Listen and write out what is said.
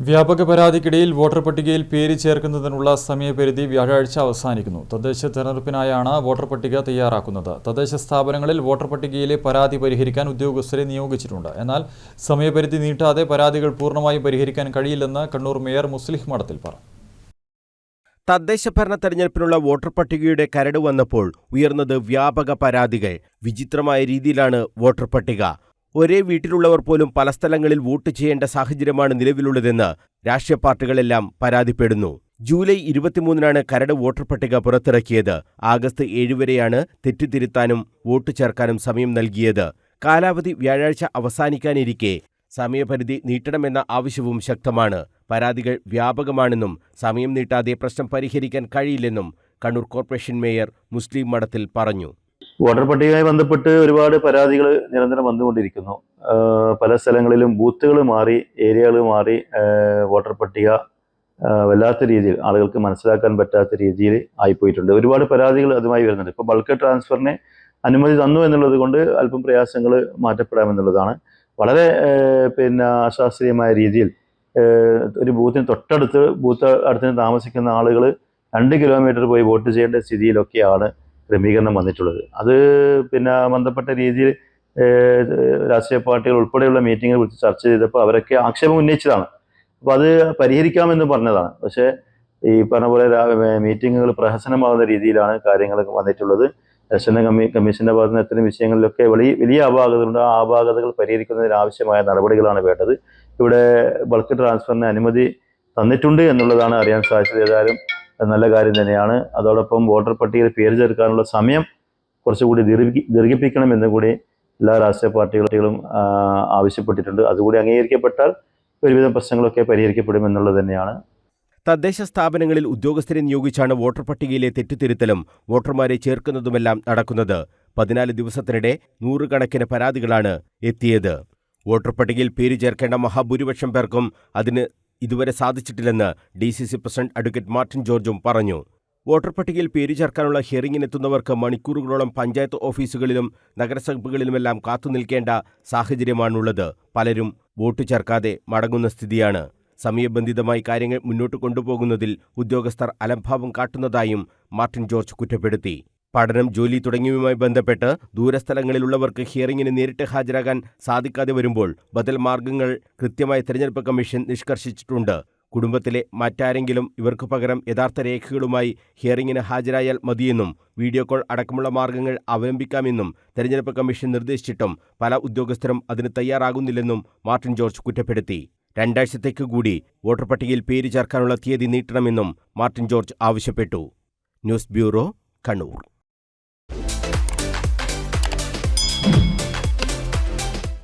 വ്യാപക പരാതിക്കിടയിൽ വോട്ടർ പട്ടികയിൽ പേര് ചേർക്കുന്നതിനുള്ള സമയപരിധി വ്യാഴാഴ്ച അവസാനിക്കുന്നു. തദ്ദേശ തെരഞ്ഞെടുപ്പിനായാണ് വോട്ടർ പട്ടിക തയ്യാറാക്കുന്നത്. തദ്ദേശ സ്ഥാപനങ്ങളിൽ വോട്ടർ പട്ടികയിലെ പരാതി പരിഹരിക്കാൻ ഉദ്യോഗസ്ഥരെ നിയോഗിച്ചിട്ടുണ്ട്. എന്നാൽ സമയപരിധി നീട്ടാതെ പരാതികൾ പൂർണമായും പരിഹരിക്കാൻ കഴിയില്ലെന്ന് കണ്ണൂർ മേയർ മുസ്ലിഹ് മഠത്തിൽ പറഞ്ഞു. തദ്ദേശ ഭരണ തെരഞ്ഞെടുപ്പിനുള്ള വോട്ടർ പട്ടികയുടെ കരട് വന്നപ്പോൾ ഉയർന്നത് വ്യാപക പരാതികൾ. വിചിത്രമായ രീതിയിലാണ് വോട്ടർ പട്ടിക. ഒരേ വീട്ടിലുള്ളവർ പോലും പല സ്ഥലങ്ങളിൽ വോട്ട് ചെയ്യേണ്ട സാഹചര്യമാണ് നിലവിലുള്ളതെന്ന് രാഷ്ട്രീയ പാർട്ടികളെല്ലാം പരാതിപ്പെടുന്നു. ജൂലൈ ഇരുപത്തിമൂന്നിനാണ് കരട് വോട്ടർ പട്ടിക പുറത്തിറക്കിയത്. ആഗസ്റ്റ് ഏഴ് വരെയാണ് തെറ്റുതിരുത്താനും വോട്ട് ചേർക്കാനും സമയം നൽകിയത്. കാലാവധി വ്യാഴാഴ്ച അവസാനിക്കാനിരിക്കെ സമയപരിധി നീട്ടണമെന്ന ആവശ്യവും ശക്തമാണ്. പരാതികൾ വ്യാപകമാണെന്നും സമയം നീട്ടാതെ പ്രശ്നം പരിഹരിക്കാൻ കഴിയില്ലെന്നും കണ്ണൂർ കോർപ്പറേഷൻ മേയർ മുസ്ലിം മഠത്തിൽ പറഞ്ഞു. വോട്ടർ പട്ടികയുമായി ബന്ധപ്പെട്ട് ഒരുപാട് പരാതികൾ നിരന്തരം വന്നുകൊണ്ടിരിക്കുന്നു. പല സ്ഥലങ്ങളിലും ബൂത്തുകൾ മാറി ഏരിയകൾ മാറി വോട്ടർ പട്ടിക വല്ലാത്ത രീതിയിൽ ആളുകൾക്ക് മനസ്സിലാക്കാൻ പറ്റാത്ത രീതിയിൽ ആയിപ്പോയിട്ടുണ്ട്. ഒരുപാട് പരാതികൾ അതുമായി വരുന്നുണ്ട്. ഇപ്പോൾ ബൾക്ക് ട്രാൻസ്ഫറിന് അനുമതി തന്നു എന്നുള്ളത് കൊണ്ട് അല്പം പ്രയാസങ്ങൾ മാറ്റപ്പെടാമെന്നുള്ളതാണ്. വളരെ പിന്നെ അശാസ്ത്രീയമായ രീതിയിൽ ഒരു ബൂത്തിന് തൊട്ടടുത്ത് ബൂത്ത് അടുത്തിന് താമസിക്കുന്ന ആളുകൾ രണ്ട് കിലോമീറ്റർ പോയി വോട്ട് ചെയ്യേണ്ട സ്ഥിതിയിലൊക്കെയാണ് ക്രമീകരണം വന്നിട്ടുള്ളത്. അത് പിന്നെ ബന്ധപ്പെട്ട രീതിയിൽ രാഷ്ട്രീയ പാർട്ടികൾ ഉൾപ്പെടെയുള്ള മീറ്റിങ്ങിൽ വിളിച്ച് ചർച്ച ചെയ്തപ്പോൾ അവരൊക്കെ ആക്ഷേപം ഉന്നയിച്ചതാണ്. അപ്പോൾ അത് പരിഹരിക്കാമെന്ന് പറഞ്ഞതാണ്. പക്ഷേ ഈ പറഞ്ഞ പോലെ മീറ്റിങ്ങുകൾ പ്രഹസനമാകുന്ന രീതിയിലാണ് കാര്യങ്ങൾ വന്നിട്ടുള്ളത്. ഇലക്ഷൻ കമ്മീ കമ്മീഷന്റെ ഭാഗത്ത് നിന്ന് ഇത്തരം വിഷയങ്ങളിലൊക്കെ വലിയ വലിയ അപാകതകളുണ്ട്. ആ അപാകതകൾ പരിഹരിക്കുന്നതിന് ആവശ്യമായ നടപടികളാണ് വേണ്ടത്. ഇവിടെ ബൾക്ക് ട്രാൻസ്ഫറിന് അനുമതി തന്നിട്ടുണ്ട് എന്നുള്ളതാണ് അറിയാൻ സാധിച്ചത്. ഏതായാലും നല്ല കാര്യം തന്നെയാണ്. അതോടൊപ്പം വോട്ടർ പട്ടികയിൽ പേര് ചേർക്കാനുള്ള സമയം കുറച്ചുകൂടി ദീർഘി ദീർഘിപ്പിക്കണം എന്നും കൂടി എല്ലാ രാഷ്ട്രീയ പാർട്ടികളും ആവശ്യപ്പെട്ടിട്ടുണ്ട്. അതുകൂടി അംഗീകരിക്കപ്പെട്ടാൽ ഒരുവിധം പ്രശ്നങ്ങളൊക്കെ പരിഹരിക്കപ്പെടും എന്നുള്ളത് തന്നെയാണ്. തദ്ദേശ സ്ഥാപനങ്ങളിൽ ഉദ്യോഗസ്ഥരെ നിയോഗിച്ചാണ് വോട്ടർ പട്ടികയിലെ തെറ്റുതിരുത്തലും വോട്ടർമാരെ ചേർക്കുന്നതുമെല്ലാം നടക്കുന്നത്. പതിനാല് ദിവസത്തിനിടെ നൂറുകണക്കിന് പരാതികളാണ് എത്തിയത്. വോട്ടർ പട്ടികയിൽ പേര് ചേർക്കേണ്ട മഹാഭൂരിപക്ഷം പേർക്കും അതിന് ഇതുവരെ സാധിച്ചിട്ടില്ലെന്ന് D C C president advocate Martin ജോർജും പറഞ്ഞു. വോട്ടർ പട്ടികയിൽ പേര് ചേർക്കാനുള്ള ഹിയറിംഗിനെത്തുന്നവർക്ക് മണിക്കൂറുകളോളം പഞ്ചായത്ത് ഓഫീസുകളിലും നഗരസഭകളിലുമെല്ലാം കാത്തുനിൽക്കേണ്ട സാഹചര്യമാണുള്ളത്. പലരും വോട്ട് ചേർക്കാതെ മടങ്ങുന്ന സ്ഥിതിയാണ്. സമയബന്ധിതമായി കാര്യങ്ങൾ മുന്നോട്ട് കൊണ്ടുപോകുന്നതിൽ ഉദ്യോഗസ്ഥർ അലംഭാവം കാട്ടുന്നതായും മാർട്ടിൻ ജോർജ് കുറ്റപ്പെടുത്തി. പഠനം ജോലി തുടങ്ങിയവയുമായി ബന്ധപ്പെട്ട് ദൂരസ്ഥലങ്ങളിലുള്ളവർക്ക് ഹിയറിംഗിന് നേരിട്ട് ഹാജരാകാൻ സാധിക്കാതെ വരുമ്പോൾ ബദൽ മാർഗങ്ങൾ കൃത്യമായി തെരഞ്ഞെടുപ്പ് കമ്മീഷൻ നിഷ്കർഷിച്ചിട്ടുണ്ട്. കുടുംബത്തിലെ മറ്റാരെങ്കിലും ഇവർക്ക് പകരം യഥാർത്ഥ രേഖകളുമായി ഹിയറിംഗിന് ഹാജരായാൽ മതിയെന്നും വീഡിയോ കോൾ അടക്കമുള്ള മാർഗങ്ങൾ അവലംബിക്കാമെന്നും തെരഞ്ഞെടുപ്പ് കമ്മീഷൻ നിർദ്ദേശിച്ചിട്ടും പല ഉദ്യോഗസ്ഥരും അതിന് തയ്യാറാകുന്നില്ലെന്നും മാർട്ടിൻ ജോർജ് കുറ്റപ്പെടുത്തി. രണ്ടാഴ്ചത്തേക്ക് കൂടി വോട്ടർ പട്ടികയിൽ പേര് ചേർക്കാനുള്ള തീയതി നീട്ടണമെന്നും മാർട്ടിൻ ജോർജ് ആവശ്യപ്പെട്ടു. News bureau Kannur.